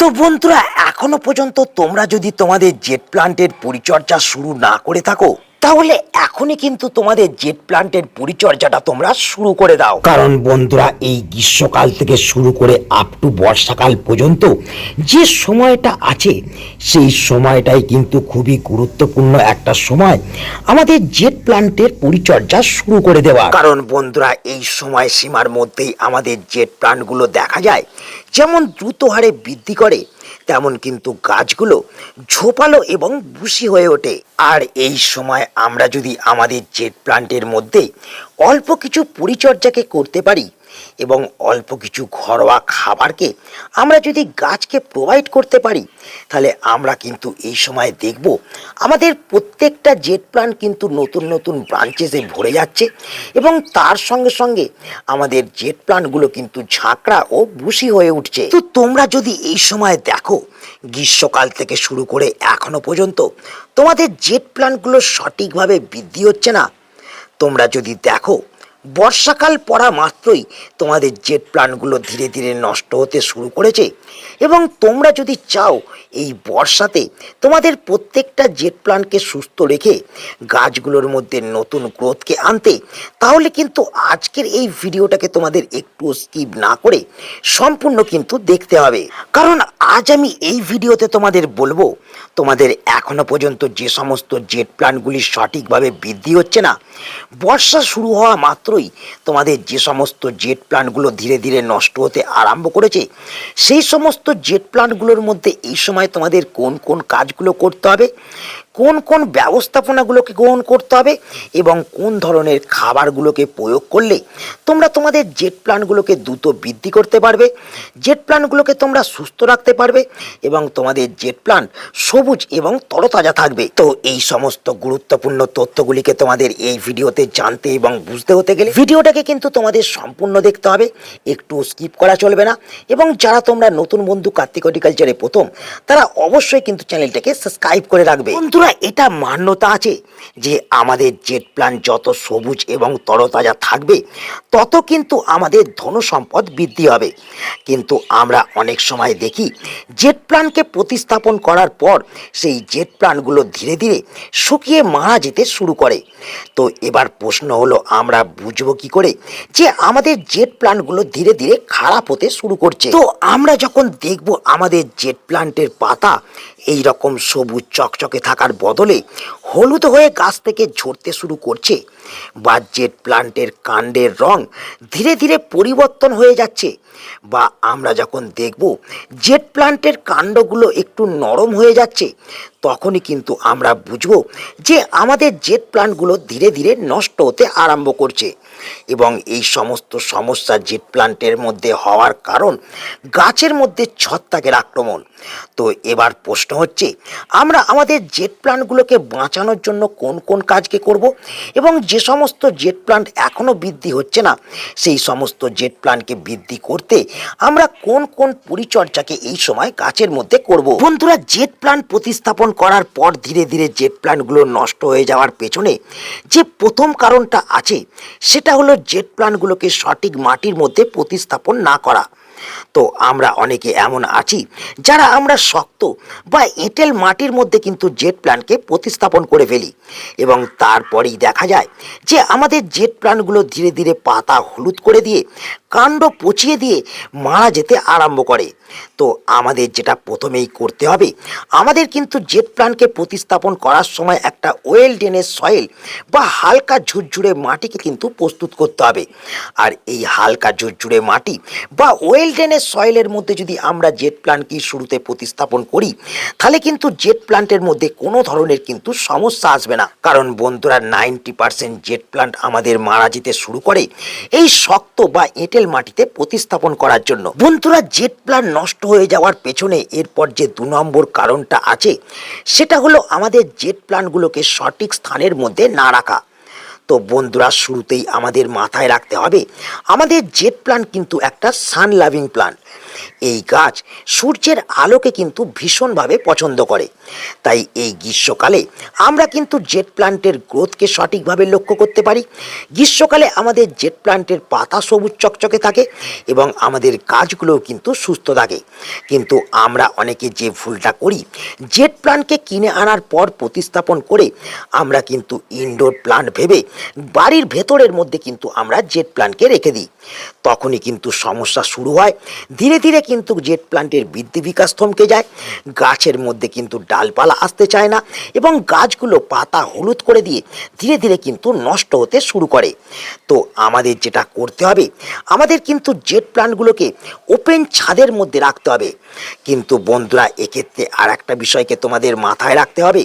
তো বন্ধুরা এখনও পর্যন্ত তোমরা যদি তোমাদের জেট প্লান্টের পরিচর্যা শুরু না করে থাকো তাহলে এখনই কিন্তু তোমাদের জেট প্লান্টের পরিচর্যাটা তোমরা শুরু করে দাও। কারণ বন্ধুরা এই গ্রীষ্মকাল থেকে শুরু করে আপ টু বর্ষাকাল পর্যন্ত যে সময়টা আছে সেই সময়টাই কিন্তু খুবই গুরুত্বপূর্ণ একটা সময় আমাদের জেট প্লান্টের পরিচর্যা শুরু করে দেওয়া। কারণ বন্ধুরা এই সময় সীমার মধ্যেই আমাদের জেট প্লান্টগুলো দেখা যায় যেমন দ্রুত হারে বৃদ্ধি করে তেমন কিন্তু গাছগুলো ঝোপালো এবং বুশি হয়ে ওঠে। আর এই সময় আমরা যদি আমাদের জেট প্লান্টের মধ্যে অল্প কিছু পরিচর্যাকে করতে পারি এবং অল্প কিছু ঘরোয়া খাবারকে আমরা যদি গাছকে প্রোভাইড করতে পারি, তাহলে আমরা কিন্তু এই সময় দেখব আমাদের প্রত্যেকটা জেট প্লান্ট কিন্তু নতুন নতুন ব্রাঞ্চেসে ভরে যাচ্ছে এবং তার সঙ্গে সঙ্গে আমাদের জেট প্লান্টগুলো কিন্তু ঝাঁকড়া ও বুশি হয়ে উঠছে। তো তোমরা যদি এই সময় দেখো, গ্রীষ্মকাল থেকে শুরু করে এখনও পর্যন্ত তোমাদের জেট প্লান্টগুলো সঠিকভাবে বৃদ্ধি হচ্ছে না, তোমরা যদি দেখো বর্ষাকাল পড়া মাত্রই তোমাদের জেট প্লান্টগুলো ধীরে ধীরে নষ্ট হতে শুরু করেছে। এবং তোমরা যদি চাও এই বর্ষাতে তোমাদের প্রত্যেকটা জেট প্লান্টকে সুস্থ রেখে গাছগুলোর মধ্যে নতুন গ্রোথকে আনতে, তাহলে কিন্তু আজকের এই ভিডিওটাকে তোমাদের একটু স্কিপ না করে সম্পূর্ণ কিন্তু দেখতে হবে। কারণ আজ আমি এই ভিডিওতে তোমাদের বলব তোমাদের এখনও পর্যন্ত যে সমস্ত জেট প্ল্যান্টগুলি সঠিকভাবে বৃদ্ধি হচ্ছে না, বর্ষা শুরু হওয়া মাত্রই তোমাদের যে সমস্ত জেট প্ল্যান্টগুলো ধীরে ধীরে নষ্ট হতে আরম্ভ করেছে, সেই সমস্ত জেট প্ল্যান্টগুলোর মধ্যে এই সময় তোমাদের কোন কোন কাজগুলো করতে হবে? কোন কোন ব্যবস্থাপনাগুলোকে গ্রহণ করতে হবে এবং কোন ধরনের খাবারগুলোকে প্রয়োগ করলে তোমরা তোমাদের জেট প্লান্টগুলোকে দ্রুত বৃদ্ধি করতে পারবে, জেট প্লান্টগুলোকে তোমরা সুস্থ রাখতে পারবে এবং তোমাদের জেট প্লান্ট সবুজ এবং তরতাজা থাকবে। তো এই সমস্ত গুরুত্বপূর্ণ তথ্যগুলিকে তোমাদের এই ভিডিওতে জানতে এবং বুঝতে হতে গেলে ভিডিওটাকে কিন্তু তোমাদের সম্পূর্ণ দেখতে হবে, একটু স্কিপ করা চলবে না এবং যারা তোমরা নতুন বন্ধু কার্তিক হর্টিকালচারে প্রথম, তারা অবশ্যই কিন্তু চ্যানেলটাকে সাবস্ক্রাইব করে রাখবে। বন্ধুরা এটা মান্যতা আছে যে আমাদের জেট প্ল্যান যত সবুজ এবং তরতাজা থাকবে, তত কিন্তু আমাদের ধনসম্পদ বৃদ্ধি হবে। কিন্তু আমরা অনেক সময় দেখি জেট প্ল্যানকে প্রতিস্থাপন করার পর সেই জেট প্ল্যানগুলো ধীরে ধীরে শুকিয়ে মারা যেতে শুরু করে। তো এবার প্রশ্ন হলো, আমরা বুঝব কি করে যে আমাদের জেট প্ল্যান্টগুলো ধীরে ধীরে খারাপ হতে শুরু করছে? তো আমরা যখন দেখব আমাদের জেট প্ল্যান্টের পাতা এই রকম সবুজ চকচকে থাকার বদলে হলুদ হয়ে গাছ থেকে ঝরতে শুরু করছে বা জেট প্লান্টের কাণ্ডের রং ধীরে ধীরে পরিবর্তন হয়ে যাচ্ছে বা আমরা যখন দেখব জেট প্লান্টের কাণ্ডগুলো একটু নরম হয়ে যাচ্ছে, তখনই কিন্তু আমরা বুঝব যে আমাদের জেট প্লান্টগুলো ধীরে ধীরে নষ্ট হতে আরম্ভ করছে এবং এই সমস্ত সমস্যা জেট প্লান্টের মধ্যে হওয়ার কারণ গাছের মধ্যে ছত্রাকের আক্রমণ। তো এবার প্রশ্ন হচ্ছে, আমরা আমাদের জেট প্লান্টগুলোকে বাঁচানোর জন্য কোন কোন কাজকে করব এবং যে সমস্ত জেট প্লান্ট এখনও বৃদ্ধি হচ্ছে না, সেই সমস্ত জেট প্লান্টকে বৃদ্ধি করতে আমরা কোন কোন পরিচর্যাকে এই সময় গাছের মধ্যে করব? বন্ধুরা জেট প্লান্ট প্রতিস্থাপন করার পর ধীরে ধীরে জেট প্লান্টগুলো নষ্ট হয়ে যাওয়ার পেছনে যে প্রথম কারণটা আছে, সেটা হলো জেট প্লান্টগুলোকে সঠিক মাটির মধ্যে প্রতিস্থাপন না করা। তো আমরা অনেকে এমন আছি যারা আমরা শক্ত বা এঁটেল মাটির মধ্যে কিন্তু জেট প্ল্যানকে প্রতিস্থাপন করে ফেলি। এবং তারপরেই দেখা যায় যে আমাদের জেট প্ল্যানগুলো ধীরে ধীরে পাতা হলুদ করে দিয়ে, কাণ্ড পচিয়ে দিয়ে মারা যেতে আরম্ভ করে। তো আমাদের যেটা প্রথমেই করতে হবে, আমাদের কিন্তু জেট প্ল্যানকে প্রতিস্থাপন করার সময় একটা ওয়েল ডেনের সয়েল বা হালকা ঝুরঝুরে মাটিকে কিন্তু প্রস্তুত করতে হবে। আর এই হালকা ঝুরঝুরে মাটি বা ওয়েল ড্রেনের সয়েলের মধ্যে যদি আমরা জেট প্ল্যান্টকে শুরুতে প্রতিস্থাপন করি, তাহলে কিন্তু জেট প্ল্যান্টের মধ্যে কোনো ধরনের কিন্তু সমস্যা আসবে না। কারণ বন্ধুরা নাইনটি পার্সেন্ট জেট প্ল্যান্ট আমাদের মারা যেতে শুরু করে এই শক্ত বা এঁটেল মাটিতে প্রতিস্থাপন করার জন্য। বন্ধুরা জেট প্ল্যান্ট নষ্ট হয়ে যাওয়ার পেছনে এরপর যে দু নম্বর কারণটা আছে, সেটা হলো আমাদের জেট প্ল্যান্টগুলোকে সঠিক স্থানের মধ্যে না রাখা। তো বন্ধুরা, শুরুতেই আমাদের মাথায় রাখতে হবে, আমাদের জেট প্ল্যান কিন্তু একটা সান লাভিং প্ল্যান্ট এই গাছ সূর্যের আলোকে কিন্তু ভীষণভাবে পছন্দ করে। তাই এই গ্রীষ্মকালে আমরা কিন্তু জেট প্লান্টের গ্রোথকে সঠিকভাবে লক্ষ্য করতে পারি। গ্রীষ্মকালে আমাদের জেট প্লান্টের পাতা সবুজ চকচকে থাকে এবং আমাদের গাছগুলোও কিন্তু সুস্থ থাকে। কিন্তু আমরা অনেকে যে ভুলটা করি, জেট প্লান্টকে কিনে আনার পর প্রতিস্থাপন করে আমরা কিন্তু ইনডোর প্লান্ট ভেবে বাড়ির ভেতরের মধ্যে কিন্তু আমরা জেট প্লান্টকে রেখে দিই। তখনই কিন্তু সমস্যা শুরু হয়। ধীরে ধীরে কিন্তু জেট প্লান্টের বৃদ্ধি বিকাশ থমকে যায়, গাছের মধ্যে কিন্তু ডালপালা আসতে চায় না এবং গাছগুলো পাতা হলুদ করে দিয়ে ধীরে ধীরে কিন্তু নষ্ট হতে শুরু করে। তো আমাদের যেটা করতে হবে, আমাদের কিন্তু জেট প্লান্টগুলোকে ওপেন ছাদের মধ্যে রাখতে হবে। কিন্তু বন্ধুরা, এক্ষেত্রে আর একটা বিষয়কে তোমাদের মাথায় রাখতে হবে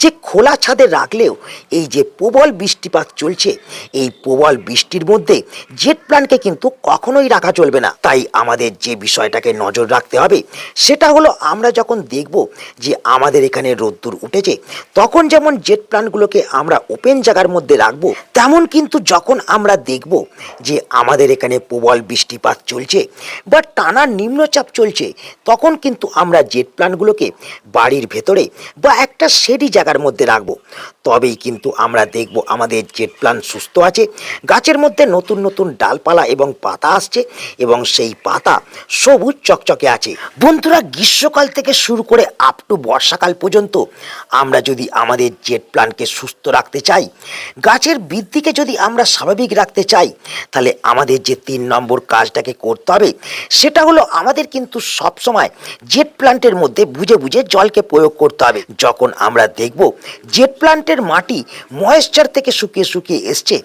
যে খোলা ছাদে রাখলেও এই যে প্রবল বৃষ্টিপাত চলছে, এই প্রবল বৃষ্টির মধ্যে জেট প্ল্যানকে কিন্তু কখনোই রাখা চলবে না। তাই আমাদের যে বিষয়টাকে নজর রাখতে হবে, সেটা হলো আমরা যখন দেখব যে আমাদের এখানে রোদ্দুর উঠেছে, তখন যেমন জেট প্ল্যানগুলোকে আমরা ওপেন জায়গার মধ্যে রাখব, তেমন কিন্তু যখন আমরা দেখব যে আমাদের এখানে প্রবল বৃষ্টিপাত চলছে বা টানা নিম্নচাপ চলছে, তখন কিন্তু আমরা জেট প্ল্যানগুলোকে বাড়ির ভেতরে বা একটা সেডি জায়গার মধ্যে রাখব। তবেই কিন্তু আমরা দেখব আমাদের জেট প্ল্যান সুস্থ আছে। গাছের মধ্যে নতুন নতুন ডালপালা এবং পাতা আসছে এবং সেই পাতা সবুজ চকচকে আছে। বন্ধুরা, গ্রীষ্মকাল থেকে শুরু করে আপ টু বর্ষাকাল পর্যন্ত আমরা যদি আমাদের জেট প্ল্যানকে সুস্থ রাখতে চাই, গাছের বৃদ্ধিকে যদি আমরা স্বাভাবিক রাখতে চাই, তাহলে আমাদের যে তিন নম্বর কাজটাকে করতে হবে, সেটা হলো আমাদের কিন্তু সবসময় জেট প্লান্টের মধ্যে বুঝে বুঝে জলকে প্রয়োগ করতে হবে। যখন আমরা দেখব জেট প্লান্টের মাটি ময়েশ্চার থেকে শুকিয়ে শুকিয়ে এসছে।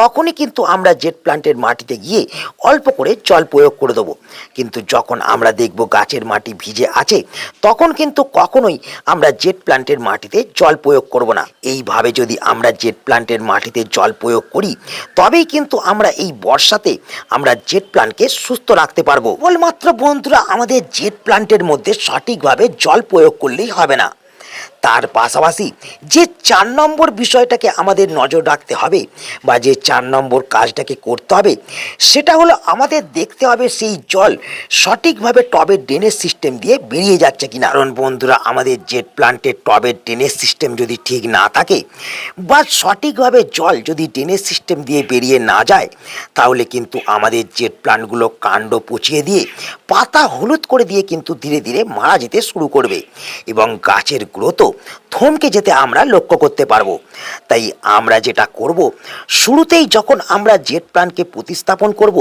তখনই কিন্তু আমরা জেট প্লান্টের মাটিতে গিয়ে অল্প করে জল প্রয়োগ করে দেবো। কিন্তু যখন আমরা দেখব গাছের মাটি ভিজে আছে, তখন কিন্তু কখনোই আমরা জেট প্লান্টের মাটিতে জল প্রয়োগ করব না। এইভাবে যদি আমরা জেট প্লান্টের মাটিতে জল প্রয়োগ করি, তবেই কিন্তু আমরা এই বর্ষাতে আমরা জেট প্লান্টকে সুস্থ রাখতে পারব। কেবলমাত্র বন্ধুরা, আমাদের জেট প্লান্টের মধ্যে সঠিকভাবে জল প্রয়োগ করলেই হবে না। তার পাশাপাশি যে চার নম্বর বিষয়টাকে আমাদের নজর রাখতে হবে বা যে চার নম্বর কাজটাকে করতে হবে, সেটা হলো আমাদের দেখতে হবে সেই জল সঠিকভাবে টবের ড্রেনেজ সিস্টেম দিয়ে বেরিয়ে যাচ্ছে কিনা। কারণ বন্ধুরা, আমাদের জেট প্লান্টের টবের ড্রেনেজ সিস্টেম যদি ঠিক না থাকে বা সঠিকভাবে জল যদি ড্রেনেজ সিস্টেম দিয়ে বেরিয়ে না যায়, তাহলে কিন্তু আমাদের জেট প্লান্টগুলো কাণ্ড পচিয়ে দিয়ে, পাতা হলুদ করে দিয়ে কিন্তু ধীরে ধীরে মারা যেতে শুরু করবে। এবং গাছের গ্রোথও থমকে যেতে আমরা লক্ষ্য করতে পারব। তাই আমরা যেটা করব, শুরুতেই যখন আমরা জেট প্ল্যান্টকে প্রতিস্থাপন করব,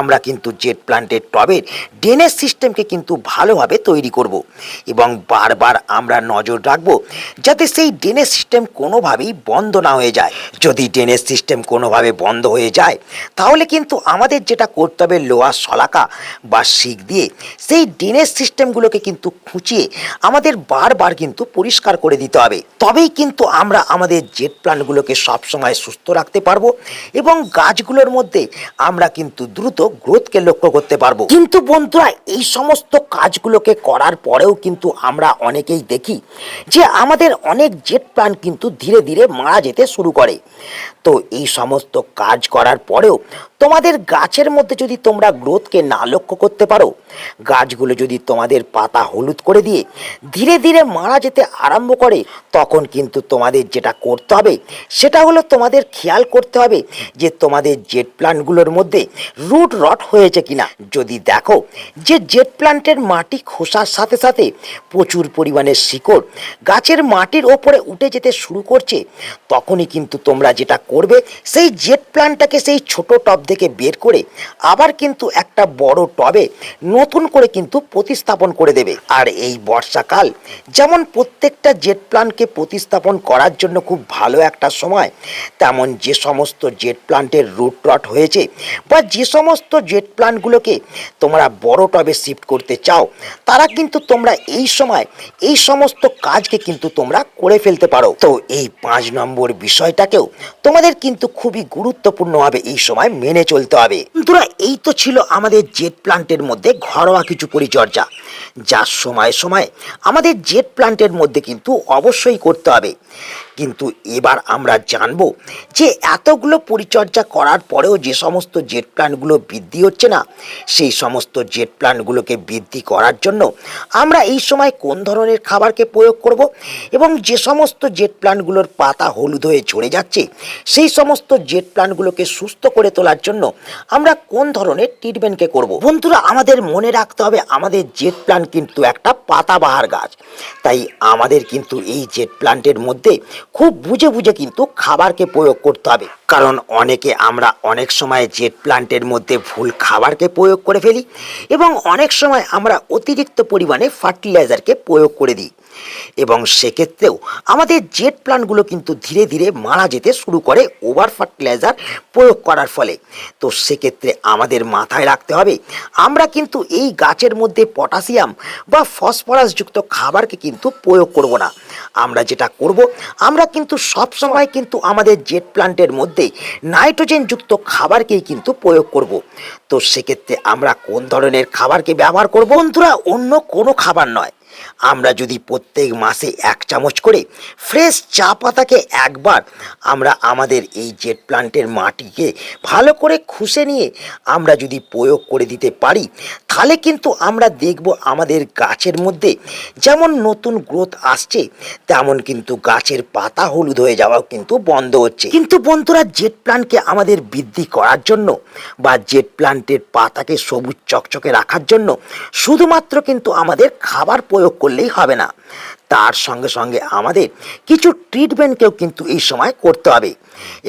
আমরা কিন্তু জেট প্ল্যান্টের টবের ড্রেনেজ সিস্টেমকে কিন্তু ভালোভাবে তৈরি করব এবং বারবার আমরা নজর রাখব যাতে সেই ড্রেনেজ সিস্টেম কোনোভাবেই বন্ধ না হয়ে যায়। যদি ড্রেনেজ সিস্টেম কোনোভাবে বন্ধ হয়ে যায়, তাহলে কিন্তু আমাদের যেটা করতে হবে লোহার শলাকা বা শিক দিয়ে, সেই ড্রেনেজ সিস্টেমগুলোকে কিন্তু খুঁচিয়ে আমাদের বারবার কিন্তু পরিষ্কার করে দিতে হবে। তবেই কিন্তু আমরা আমাদের জেট প্ল্যান্টগুলোকে সবসময় সুস্থ রাখতে পারব এবং গাছগুলোর মধ্যে আমরা কিন্তু দ্রুত গ্রোথকে লক্ষ্য করতে পারব। কিন্তু বন্ধুরা, এই সমস্ত কাজগুলোকে করার পরেও কিন্তু আমরা অনেকেই দেখি যে আমাদের অনেক জেট প্ল্যান্ট কিন্তু ধীরে ধীরে মারা যেতে শুরু করে। তো এই সমস্ত কাজ করার পরেও তোমাদের গাছের মধ্যে যদি তোমরা গ্রোথকে না লক্ষ্য করতে পারো, গাছগুলো যদি তোমাদের পাতা হলুদ করে দিয়ে ধীরে ধীরে মারা যেতে আরম্ভ করে, তখন কিন্তু তোমাদের যেটা করতে হবে, সেটা হলো তোমাদের খেয়াল করতে হবে যে তোমাদের জেট প্লান্টগুলোর মধ্যে রুট রট হয়েছে কিনা। যদি দেখো যে জেট প্লান্টের মাটি খোসার সাথে সাথে প্রচুর পরিমাণে শিকড় গাছের মাটির ওপরে উঠে যেতে শুরু করছে, তখনই কিন্তু তোমরা যেটা করবে, সেই জেট প্ল্যান্টটাকে সেই ছোট টব থেকে বের করে আবার কিন্তু একটা বড় টবে নতুন করে কিন্তু প্রতিস্থাপন করে দেবে। আর এই বর্ষাকাল যেমন প্রত্যেকটা জেট প্ল্যান্টকে প্রতিস্থাপন করার জন্য খুব ভালো একটা সময়। তেমন যে সমস্ত জেট প্ল্যান্টের রুট রট হয়েছে বা যে সমস্ত জেট প্ল্যান্টগুলোকে তোমরা বড় টবে শিফট করতে চাও, তারা কিন্তু তোমরা এই সময় এই সমস্ত কাজকে কিন্তু তোমরা করে ফেলতে পারো। তো এই পাঁচ নম্বর বিষয়টাকেও তোমাদের কিন্তু খুবই গুরুত্বপূর্ণভাবে এই সময় মেনে চলতে হবে। বন্ধুরা এই তো ছিল আমাদের জেট প্ল্যান্টের মধ্যে ঘরোয়া কিছু পরিচর্যা। যার সময় সময় আমাদের জেট প্ল্যান্টের মধ্যে কিন্তু অবশ্যই করতে হবে। কিন্তু এবার আমরা জানব যে এতগুলো পরিচর্যা করার পরেও যে সমস্ত জেট প্ল্যান্টগুলো বৃদ্ধি হচ্ছে না, সেই সমস্ত জেট প্ল্যান্টগুলোকে বৃদ্ধি করার জন্য আমরা এই সময় কোন ধরনের খাবারকে প্রয়োগ করব এবং যে সমস্ত জেট প্ল্যান্টগুলোর পাতা হলুদ হয়ে ঝরে যাচ্ছে, সেই সমস্ত জেট প্ল্যান্টগুলোকে সুস্থ করে তোলার জন্য আমরা কোন ধরনের ট্রিটমেন্টকে করব? বন্ধুরা, আমাদের মনে রাখতে হবে আমাদের জেট প্ল্যান্ট কিন্তু একটা পাতাবাহার গাছ। তাই আমাদের কিন্তু এই জেট প্ল্যান্টের মধ্যে খুব বুঝে বুঝে কিন্তু খাবারকে প্রয়োগ করতে হবে। কারণ অনেকে আমরা অনেক সময় জেট প্ল্যান্টের মধ্যে ভুল খাবারকে প্রয়োগ করে ফেলি এবং অনেক সময় আমরা অতিরিক্ত পরিমাণে ফার্টিলাইজারকে প্রয়োগ করে দিই। এবং সেক্ষেত্রেও আমাদের জেট প্ল্যান্টগুলো কিন্তু ধীরে ধীরে মারা যেতে শুরু করে ওভার ফার্টিলাইজার প্রয়োগ করার ফলে। তো সেক্ষেত্রে আমাদের মাথায় রাখতে হবে, আমরা কিন্তু এই গাছের মধ্যে পটাশিয়াম বা ফসফরাসযুক্ত খাবারকে কিন্তু প্রয়োগ করব না। আমরা যেটা করব, আমরা কিন্তু সব সময় কিন্তু আমাদের জেট প্লান্টের মধ্যে নাইট্রোজেনযুক্ত খাবারকেই কিন্তু প্রয়োগ করব। তো সেক্ষেত্রে আমরা কোন ধরনের খাবারকে ব্যবহার করব? বন্ধুরা, অন্য কোনো খাবার নয়। আমরা যদি প্রত্যেক মাসে এক চামচ করে ফ্রেশ চা পাতাকে একবার আমরা আমাদের এই জেট প্লান্টের মাটিকে ভালো করে খুশে নিয়ে আমরা যদি প্রয়োগ করে দিতে পারি, তাহলে কিন্তু আমরা দেখব আমাদের গাছের মধ্যে যেমন নতুন গ্রোথ আসছে, তেমন কিন্তু গাছের পাতা হলুদ হয়ে যাওয়াও কিন্তু বন্ধ হচ্ছে। কিন্তু বন্ধুরা, জেট প্লান্টকে আমাদের বৃদ্ধি করার জন্য বা জেট প্লান্টের পাতাকে সবুজ চকচকে রাখার জন্য শুধুমাত্র কিন্তু আমাদের খাবার প্রয়োগ করলেই হবে না। তার সঙ্গে সঙ্গে আমাদের কিছু ট্রিটমেন্টকেও কিন্তু এই সময় করতে হবে।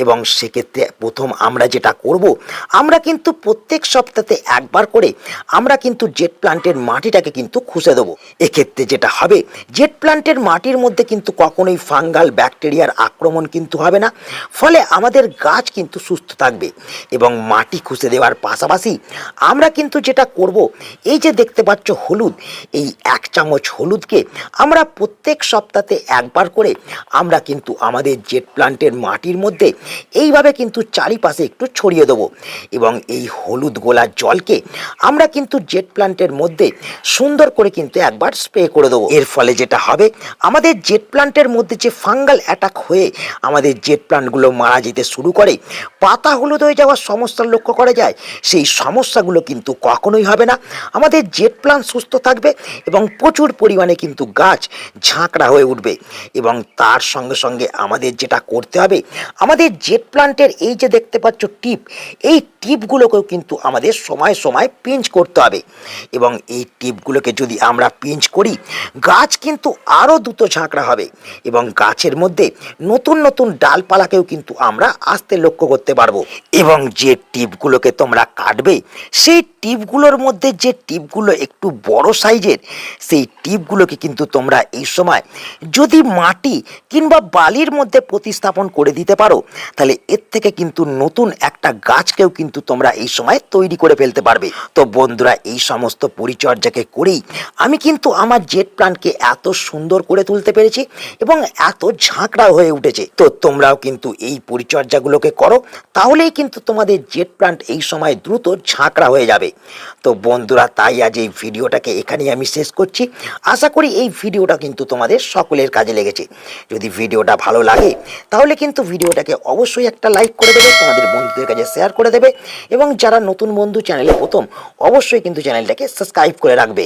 এবং সেক্ষেত্রে প্রথম আমরা যেটা করব, আমরা কিন্তু প্রত্যেক সপ্তাহে একবার করে আমরা কিন্তু জেট প্লান্টের মাটিটাকে কিন্তু খুঁজে দেবো। এক্ষেত্রে যেটা হবে জেট প্লান্টের মাটির মধ্যে কিন্তু কখনোই ফাঙ্গাল ব্যাকটেরিয়ার আক্রমণ কিন্তু হবে না। ফলে আমাদের গাছ কিন্তু সুস্থ থাকবে এবং মাটি খুঁজে দেওয়ার পাশাপাশি আমরা কিন্তু যেটা করব, এই যে দেখতে পাচ্ছ হলুদ, এই এক চামচ হলুদকে আমরা প্রত্যেক সপ্তাহে একবার করে আমরা কিন্তু আমাদের জেট প্লান্টের মাটির মধ্যে এইভাবে কিন্তু চারিপাশে একটু ছড়িয়ে দেবো এবং এই হলুদ গোলার জলকে আমরা কিন্তু জেট প্লান্টের মধ্যে সুন্দর করে কিন্তু একবার স্প্রে করে দেবো। এর ফলে যেটা হবে, আমাদের জেট প্লান্টের মধ্যে যে ফাঙ্গাল অ্যাটাক হয়ে আমাদের জেট প্লান্টগুলো মারা যেতে শুরু করে, পাতা হলুদ হয়ে যাওয়ার সমস্যা লক্ষ্য করা যায়, সেই সমস্যাগুলো কিন্তু কখনোই হবে না। আমাদের জেট প্লান্ট সুস্থ থাকবে এবং প্রচুর পরিমাণে কিন্তু গাছ ঝাঁকড়া হয়ে উঠবে এবং তার সঙ্গে সঙ্গে আমাদের যেটা করতে হবে আমাদের জেট প্লান্টের এই যে দেখতে পাচ্ছ টিপ, এই টিপগুলোকেও কিন্তু আমাদের সময় সময় পিঞ্চ করতে হবে। এবং এই টিপগুলোকে যদি আমরা পিঞ্চ করি, গাছ কিন্তু আরও দ্রুত ঝাঁকড়া হবে এবং গাছের মধ্যে নতুন নতুন ডালপালাকেও কিন্তু আমরা আসতে লক্ষ্য করতে পারব। এবং যে টিপগুলোকে তোমরা কাটবে, সেই টিপগুলোর মধ্যে যে টিপগুলো একটু বড় সাইজের, সেই টিপগুলোকে কিন্তু তোমরা এই সময় যদি মাটি কিংবা বালির মধ্যে প্রতিস্থাপন করে দিতে পারো তাহলে এর থেকে কিন্তু নতুন একটা গাছকেও কিন্তু তোমরা এই সময় তৈরি করে ফেলতে পারবে। তো বন্ধুরা, এই সমস্ত পরিচর্যাকে করেই আমি কিন্তু আমার জেট প্ল্যান্টকে এত সুন্দর করে তুলতে পেরেছি এবং এত ঝাঁকড়া হয়ে উঠেছে। তো তোমরাও কিন্তু এই পরিচর্যাগুলোকে করো, তাহলেই কিন্তু তোমাদের জেট প্ল্যান্ট এই সময় দ্রুত ঝাঁকড়া হয়ে যাবে। তো বন্ধুরা, তাই আজ এই ভিডিওটাকে এখানেই আমি শেষ করছি। আশা করি এই ভিডিওটা কিন্তু তোমাদের সকলের কাজে লেগেছে। যদি ভিডিওটা ভালো লাগে, তাহলে কিন্তু ভিডিওটাকে অবশ্যই একটা লাইক করে দেবে, তোমাদের বন্ধুদের কাছে শেয়ার করে দেবে এবং যারা নতুন বন্ধু চ্যানেলে প্রথম, অবশ্যই কিন্তু চ্যানেলটাকে সাবস্ক্রাইব করে রাখবে।